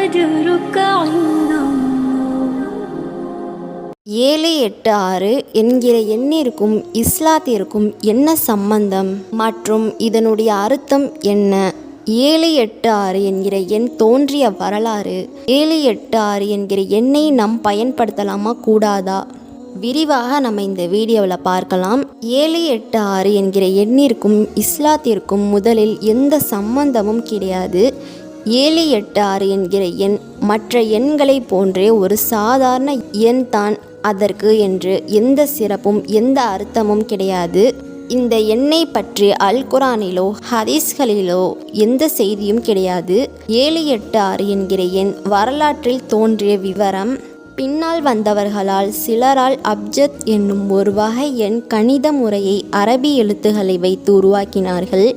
أجرك عند الله ஏழு எட்டு ஆறு என்கிற எண்ணிற்கும் இஸ்லாத்திற்கும் என்ன சம்பந்தம் மற்றும் இதனுடைய அர்த்தம் என்ன ஏழு எட்டு ஆறு என்கிற எண் தோன்றிய வரலாறு ஏழு எட்டு ஆறு என்கிற எண்ணை நாம் பயன்படுத்தலாமா கூடாதா விரிவாக நம்ம இந்த வீடியோவில் பார்க்கலாம் ஏழு எட்டு ஆறு என்கிற எண்ணிற்கும் இஸ்லாத்திற்கும் முதலில் எந்த சம்பந்தமும் கிடையாது ஏழு எட்டு ஆறு என்கிற எண் மற்ற எண்களைப் போன்றே ஒரு சாதாரண எண் தான் அதற்கு என்று எந்த சிறப்பும் எந்த அர்த்தமும் கிடையாது. இந்த எண்ணை பற்றி அல் குரானிலோ ஹதீஸ்களிலோ எந்த செய்தியும் கிடையாது. ஏழு எட்டு ஆறு என்கிற எண் வரலாற்றில் தோன்றிய விவரம். பின்னால் வந்தவர்களால் சிலரால் அப்ஜத் என்னும் ஒரு வகை எண் கணித முறையை அரபி எழுத்துக்களை வைத்து உருவாக்கினார்கள்.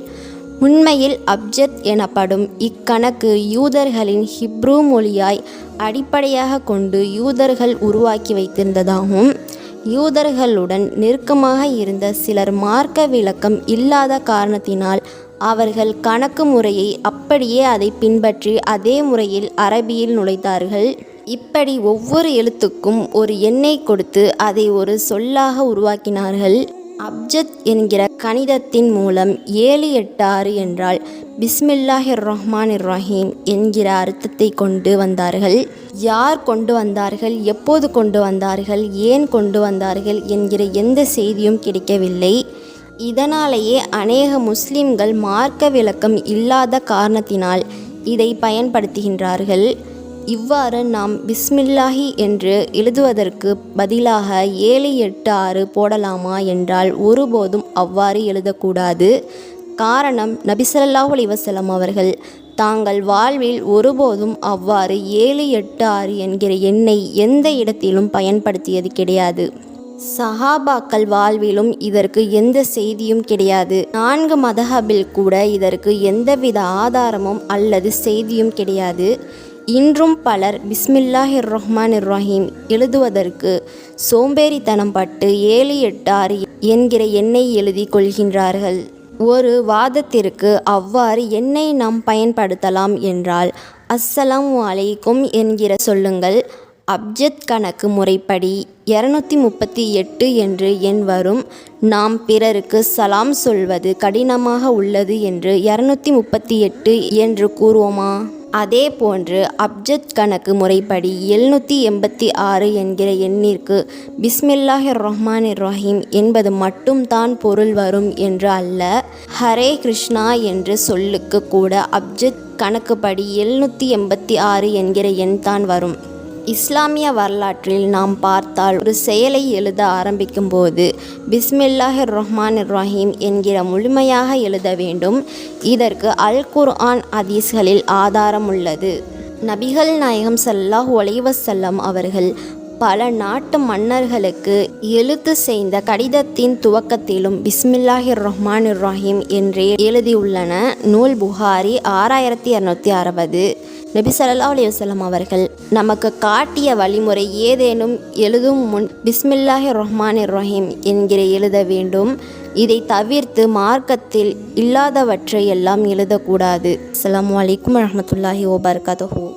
உண்மையில் அப்ஜத் எனப்படும் இக்கணக்கு யூதர்களின் ஹிப்ரூ மொழியாய் அடிப்படையாக கொண்டு யூதர்கள் உருவாக்கி வைத்திருந்ததாகும் யூதர்களுடன் நெருக்கமாக இருந்த சிலர் மார்க்க விளக்கம் இல்லாத காரணத்தினால் அவர்கள் கணக்கு முறையை அப்படியே அதை பின்பற்றி அதே முறையில் அரபியில் நுழைத்தார்கள் இப்படி ஒவ்வொரு எழுத்துக்கும் ஒரு எண்ணை கொடுத்து அதை ஒரு சொல்லாக உருவாக்கினார்கள். அப்ஜத் என்கிற கணிதத்தின் மூலம் ஏழு எட்டு ஆறு என்றால் பிஸ்மில்லாஹிர் ரஹ்மான் ரஹீம் என்கிற அர்த்தத்தை கொண்டு வந்தார்கள். யார் கொண்டு வந்தார்கள்? எப்போது கொண்டு வந்தார்கள்? ஏன் கொண்டு வந்தார்கள்? என்கிற எந்த செய்தியும் கிடைக்கவில்லை. இதனாலேயே அநேக முஸ்லிம்கள் மார்க்க விளக்கம் இல்லாத காரணத்தினால் இதை பயன்படுத்துகின்றார்கள். இவ்வாறு நாம் பிஸ்மில்லாஹி என்று எழுதுவதற்கு பதிலாக ஏழு எட்டு ஆறு போடலாமா என்றால் ஒருபோதும் அவ்வாறு எழுதக்கூடாது. காரணம் நபிசல்லாஹ் அலிவசலம் அவர்கள் தாங்கள் வாழ்வில் ஒருபோதும் அவ்வாறு ஏழு எட்டு ஆறு என்கிற எண்ணை எந்த இடத்திலும் பயன்படுத்தியது கிடையாது. சஹாபாக்கள் வாழ்விலும் இதற்கு எந்த செய்தியும் கிடையாது. நான்கு மதஹபில் கூட இதற்கு எந்தவித ஆதாரமும் அல்லது செய்தியும் கிடையாது. இன்றும் பலர் பிஸ்மில்லாஹிர் ரஹ்மான் ரஹீம் எழுதுவதற்கு சோம்பேறித்தனம் பட்டு ஏழு எட்டு ஆறு என்கிற எண்ணை எழுதி கொள்கின்றார்கள். ஒரு வாதத்திற்கு அவ்வாறு எண்ணை நாம் பயன்படுத்தலாம் என்றால் அஸ்ஸலாம் அலைக்கும் என்கிற சொல்லுங்கள். அப்ஜத் கணக்கு முறைப்படி இரநூத்தி முப்பத்தி எட்டு என்று எண் வரும். நாம் பிறருக்கு சலாம் சொல்வது கடினமாக உள்ளது என்று இரநூத்தி முப்பத்தி எட்டு என்று கூறுவோமா? அதே போன்று அப்ஜத் கணக்கு முறைப்படி எழுநூற்றி எண்பத்தி ஆறு என்கிற எண்ணிற்கு பிஸ்மில்லாஹிர் ரஹ்மான் ரஹீம் என்பது மட்டும்தான் பொருள் வரும் என்று அல்ல. ஹரே கிருஷ்ணா என்ற சொல்லுக்கு கூட அப்ஜத் கணக்குப்படி எழுநூற்றி எண்பத்தி ஆறு என்கிற எண் தான் வரும். இஸ்லாமிய வரலாற்றில் நாம் பார்த்தால் ஒரு செயலை எழுத ஆரம்பிக்கும் போது பிஸ்மில்லாஹிர் ரஹ்மான் ரஹீம் என்கிற முழுமையாக எழுத வேண்டும். இதற்கு அல் குர்ஆன் அதீஸ்களில் ஆதாரம் உள்ளது நபிகள் நாயகம் சல்லாஹ் ஒலைவசல்லம் அவர்கள் பல நாட்டு மன்னர்களுக்கு எழுத்து செய்த கடிதத்தின் துவக்கத்திலும் பிஸ்மில்லாஹிர் ரஹ்மான் ரஹீம் என்றே எழுதியுள்ளன. நூல் புகாரி ஆறாயிரத்தி இரநூத்தி அறுபது. நபி சல்லா அலையுசல்லாம் அவர்கள் நமக்கு காட்டிய வழிமுறை ஏதேனும் எழுதும் முன் பிஸ்மில்லாஹி ரஹ்மான் ரஹீம் என்கிற எழுத வேண்டும். இதை தவிர்த்து மார்க்கத்தில் இல்லாதவற்றை எல்லாம் எழுதக்கூடாது. அஸ்ஸலாமு அலைக்கும் ஓபர் வபரகாத்துஹு.